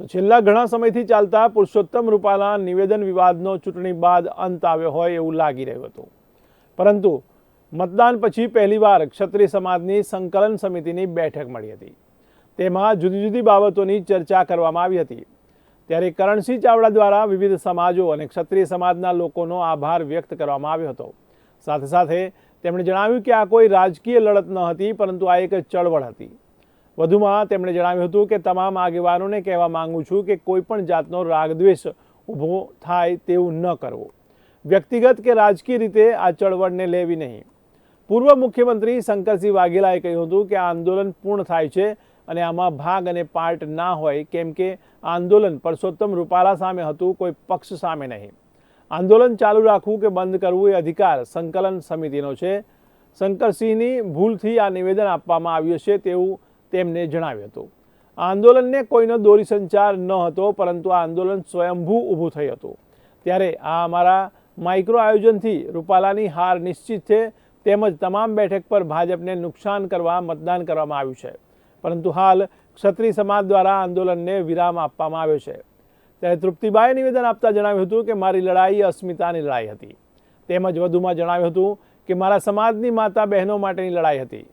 તો છેલ્લા ઘણા સમયથી ચાલતા પુરુષોત્તમ રૂપાલા નિવેદન વિવાદનો ચૂંટણી બાદ અંત આવ્યો હોય એવું લાગી રહ્યું હતું. પરંતુ મતદાન પછી પહેલીવાર ક્ષત્રિય સમાજની સંકલન સમિતિની બેઠક મળી હતી. તેમાં જુદી જુદી બાબતોની ચર્ચા કરવામાં આવી હતી. ત્યારે કરણસિંહ ચાવડા દ્વારા વિવિધ સમાજો અને ક્ષત્રિય સમાજના લોકોનો આભાર વ્યક્ત કરવામાં આવ્યો હતો. સાથે સાથે તેમણે જણાવ્યું કે આ કોઈ રાજકીય લડત ન હતી, પરંતુ આ એક ચળવળ હતી. વધુમાં તેમણે જણાવ્યું હતું કે તમામ આગેવાનોને કહેવા માંગુ છું કે કોઈપણ જાતનો રાગદ્વેષ ઊભો થાય તેવું ન કરવું. વ્યક્તિગત કે રાજકીય રીતે આ ચળવળને લેવી નહીં. પૂર્વ મુખ્યમંત્રી શંકરસિંહ વાઘેલાએ કહ્યું હતું કે આ આંદોલન પૂર્ણ થાય છે અને આમાં ભાગ અને પાર્ટ ના હોય કેમ કે આંદોલન પરસોત્તમ રૂપાલા સામે હતું, કોઈ પક્ષ સામે નહીં. આંદોલન ચાલુ રાખવું કે બંધ કરવું એ અધિકાર સંકલન સમિતિનો છે. શંકરસિંહની ભૂલથી આ નિવેદન આપવામાં આવ્યું છે તેવું તેમને જણાવ્યું હતું. આ આંદોલનને કોઈનો દોરી સંચાર ન હતો, પરંતુ આ આંદોલન સ્વયંભૂ ઊભું થયું હતું. ત્યારે આ અમારા માઇક્રો આયોજનથી રૂપાલાની હાર નિશ્ચિત છે, તેમજ તમામ બેઠક પર ભાજપને નુકસાન કરવા મતદાન કરવામાં આવ્યું છે. પરંતુ હાલ ક્ષત્રિય સમાજ દ્વારા આંદોલનને વિરામ આપવામાં આવ્યો છે. ત્યારે તૃપ્તિબાએ નિવેદન આપતા જણાવ્યું હતું કે, મારી લડાઈ અસ્મિતાની લડાઈ હતી. તેમજ વધુમાં જણાવ્યું હતું કે, મારા સમાજની માતા બહેનો માટેની લડાઈ હતી.